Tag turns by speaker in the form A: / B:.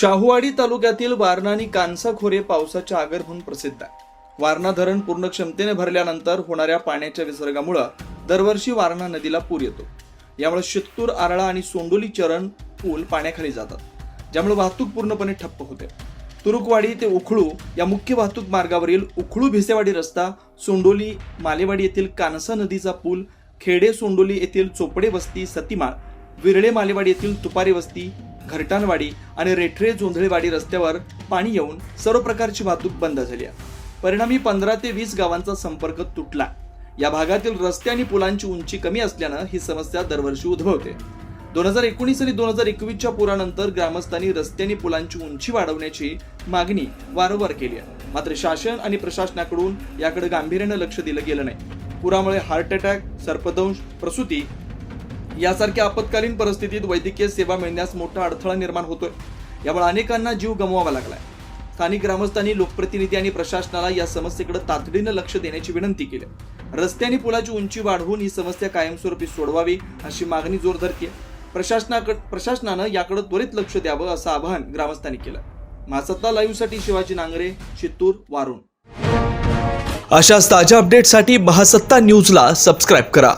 A: शाहूवाडी तालुक्यातील वारणा आणि कांसा खोरे पावसाच्या आगर म्हणून प्रसिद्ध आहे. वारणा धरण पूर्ण क्षमतेने भरल्यानंतर होणाऱ्या पाण्याच्या विसर्गामुळं दरवर्षी वारणा नदीला पूर येतो. यामुळे शित्तूर आरळा आणि सोंडोली चरण पूल पाण्याखाली जातात ज्यामुळे वाहतूक पूर्णपणे ठप्प होते. तुरुकवाडी ते उखळू या मुख्य वाहतूक मार्गावरील उखळू भिसेवाडी रस्ता सोंडोली मालेवाडी येथील कानसा नदीचा पूल खेडे सोंडोली येथील चोपडे वस्ती सतीमाळ विरळे मालेवाडी येथील तुपारी वस्ती घरटानवाडी आणि रेठरे जोंधळेवाडी रस्त्यावर पाणी येऊन सर्व प्रकारची वाहतूक बंद झाली आहे. परिणामी पंधरा ते वीस गावांचा संपर्क तुटला. या भागातील रस्ते आणि पुलांची उंची कमी असल्यानं ही समस्या दरवर्षी उद्भवते. दोन हजार एकोणीस आणि दोन हजार एकवीसच्या पुरानंतर ग्रामस्थांनी रस्ते आणि पुलांची उंची वाढवण्याची मागणी वारंवार केली आहे. मात्र शासन आणि प्रशासनाकडून याकडे गांभीर्यानं लक्ष दिलं गेलं नाही. पुरामुळे हार्ट अटॅक सर्पदंश प्रसूती यासारख्या आपत्कालीन परिस्थितीत वैद्यकीय सेवा मिळण्यास मोठा अडथळा निर्माण होतोय. यामुळे अनेकांना जीव गमवावा लागलाय. स्थानिक ग्रामस्थांनी लोकप्रतिनिधी आणि प्रशासनाला या समस्येकडे तातडीनं लक्ष देण्याची विनंती केली. रस्ते आणि पुलाची उंची वाढवून ही समस्या कायमस्वरूपी सोडवावी अशी मागणी जोर धरते प्रशासनाकडे प्रशासनानं याकडे त्वरित लक्ष द्यावं असं आवाहन ग्रामस्थांनी केलं. महासत्ता लाईव्हसाठी शिवाजी नांगरे चित्तूर वारुण अशाच ताज्या अपडेटसाठी महासत्ता न्यूजला सबस्क्राईब करा.